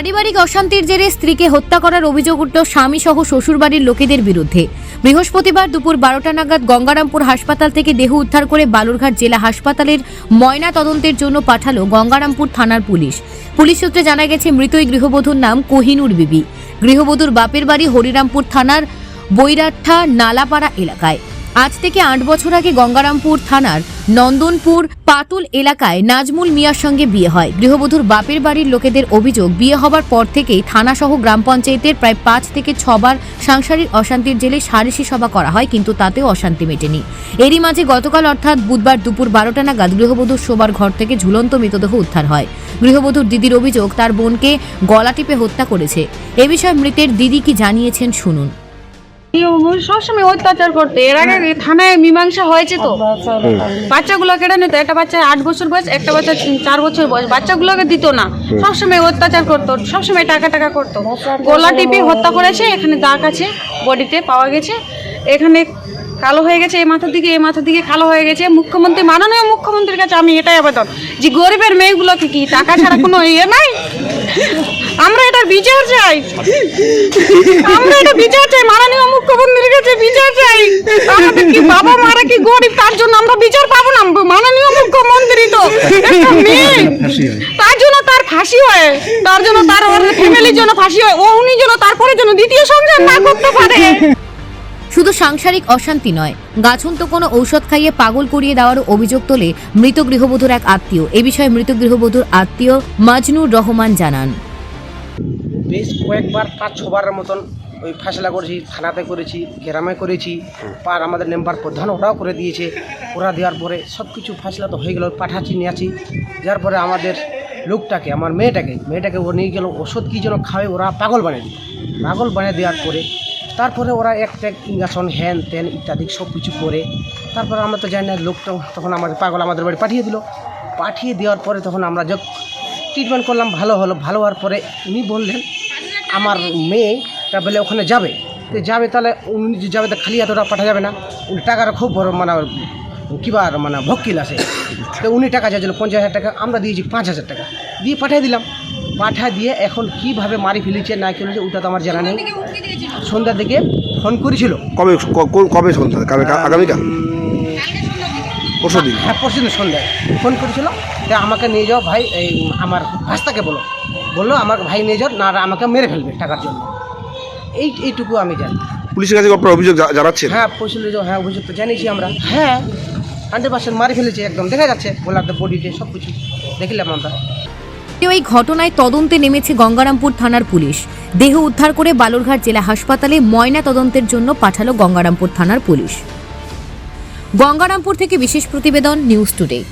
পারিবারিক অশান্তির জেরে স্ত্রীকে হত্যা করার অভিযোগ উঠল স্বামী সহ শ্বশুরবাড়ির লোকেদের বিরুদ্ধে। বৃহস্পতিবার দুপুর বারোটা নাগাদ গঙ্গারামপুর হাসপাতাল থেকে দেহ উদ্ধার করে বালুরঘাট জেলা হাসপাতালের ময়না তদন্তের জন্য পাঠালো গঙ্গারামপুর থানার পুলিশ। পুলিশ সূত্রে জানা গেছে মৃত ওই গৃহবধূর নাম কোহিনুর বিবি। গৃহবধূর বাপের বাড়ি হরিরামপুর থানার বৈরাঠা নালাপাড়া এলাকায়। আজ থেকে আট বছর আগে গঙ্গারামপুর থানার নন্দনপুর পাতুল এলাকায় নাজমুল মিয়ার সঙ্গে বিয়ে হয়। গৃহবধূর বাপের বাড়ির লোকেদের অভিযোগ, বিয়ে হবার পর থেকেই থানাসহ গ্রাম পঞ্চায়েতের প্রায় পাঁচ থেকে ছবার সাংসারিক অশান্তির জেলে সালিশি সভা করা হয়, কিন্তু তাতেও অশান্তি মেটেনি। এরই মাঝে গতকাল অর্থাৎ বুধবার দুপুর বারোটা নাগাদ গৃহবধূর শোবার ঘর থেকে ঝুলন্ত মৃতদেহ উদ্ধার হয়। গৃহবধূর দিদির অভিযোগ, তার বোনকে গলা টিপে হত্যা করেছে। এ বিষয়ে মৃতের দিদি কি জানিয়েছেন শুনুন। সবসময় অত্যাচার করতে। এর আগে থানায় মীমাংসা হয়েছে তো। বাচ্চাগুলো কেড়ে নিত। একটা বাচ্চা আট বছর বয়স একটা বাচ্চা চার বছর বয়স। বাচ্চাগুলোকে দিত না। সবসময় অত্যাচার করতো। সবসময় টাকা টাকা করতো। গোলা টিপে হত্যা করেছে। এখানে দাগ আছে বডিতে পাওয়া গেছে। এখানে কালো হয়ে গেছে এই মাথার দিকে এই মাথার দিকে কালো হয়ে গেছে। মুখ্যমন্ত্রী মাননীয় মুখ্যমন্ত্রীর কাছে আমি এটাই আবেদন। যে গরিবের মেয়েগুলোকে কি টাকা ছাড়া কোনো ইয়ে নাই? আমরা এটার বিচার চাই। আমরা এটা বিচার চাই, মাননীয় মুখ্যমন্ত্রীর কাছে বিচার চাই। আমাদের কি বাবা মারা কি গরিব, তার জন্য আমরা বিচার পাবো না? মাননীয় মুখ্যমন্ত্রী তো তার জন্য তার ফাঁসি হয়, তার জন্য তার ফ্যামিলির জন্য ফাঁসি হয়, ও উনি জন্য তারপরে জন্য দ্বিতীয় সংসার না করতে পারে। শুধু সাংসারিক অশান্তি নয়, গাছুন তো কোনো ঔষধ খাইয়ে পাগল করিয়ে দেওয়ার অভিযোগ তোলে মৃত গৃহবধূর এক আত্মীয়। এ বিষয়ে মৃত গৃহবধূর আত্মীয় মাজনুর রহমান জানান। বেশ কয়েকবার পাঁচ ছবারের মতন ওই ফাসলা করেছি, থানাতে করেছি, গ্রামে করেছি পার আমাদের মেম্বার প্রধান ওরাও করে দিয়েছে। ওরা দেওয়ার পরে সব কিছু ফাসলা তো হয়ে গেল, পাঠাচ্ছি নিয়ে আছি যার পরে আমাদের লোকটাকে, আমার মেয়েটাকে মেয়েটাকে ও নিয়ে গেল, ওষুধ কী যেন খাওয়াই ওরা পাগল বানিয়ে দিল। পাগল বানিয়ে দেওয়ার পরে, তারপরে ওরা এক ট্যাগ ইঞ্জেকশন হ্যান ত্যান ইত্যাদি সব কিছু করে, তারপরে আমরা তো জানি না লোকটা তখন আমাদের পাগল আমাদের বাড়ি পাঠিয়ে দিল। পাঠিয়ে দেওয়ার পরে তখন আমরা যখন ট্রিটমেন্ট করলাম, ভালো হলো, ভালো হওয়ার পরে উনি বললেন আমার মেয়েটা বলে ওখানে যাবে। তো যাবে তাহলে উনি যে যাবে তো খালি এতটা পাঠা যাবে না। উনি টাকাটা খুব বড় মানে কিবার মানে ভক্কিল আছে। তো উনি টাকা চাইছিল পঞ্চাশ হাজার টাকা আমরা দিয়েছি পাঁচ হাজার টাকা। দিয়ে পাঠিয়ে দিলাম। পাঠা দিয়ে এখন কীভাবে মারি ফেলেছে না ফেলেছে ওটা তো আমার জানা নেই। সন্ধ্যার দিকে ফোন করেছিল। কবে কবে সন্ধ্যা? কবে আগামীকাল? পরশু দিন হ্যাঁ পরশু দিন সন্ধ্যায়। ফোন করেছিল তা আমাকে নিয়ে যাও ভাই এই আমার ভাস্তাকে বলো। বলল আমার ভাই নিয়ে যাও না আমাকে মেরে ফেলবে টাকার জন্য। এই এইটুকু আমি জানি। পুলিশের কাছে আপনার অভিযোগ জা- জানাচ্ছেন? হ্যাঁ পয়সা যে হ্যাঁ অভিযোগ তো জানিয়েছি আমরা। হ্যাঁ হান্ড্রেড পার্সেন্ট মারি ফেলেছে একদম দেখা যাচ্ছে গোলার বডিতে সব কিছু দেখলাম আমরা। ওই ঘটনায় তদন্তে নেমেছে গঙ্গারামপুর থানার পুলিশ। দেহ উদ্ধার করে বালুরঘাট জেলা হাসপাতালে ময়না তদন্তের জন্য পাঠালো গঙ্গারামপুর থানার পুলিশ। গঙ্গারামপুর থেকে বিশেষ প্রতিবেদন নিউজ টুডে।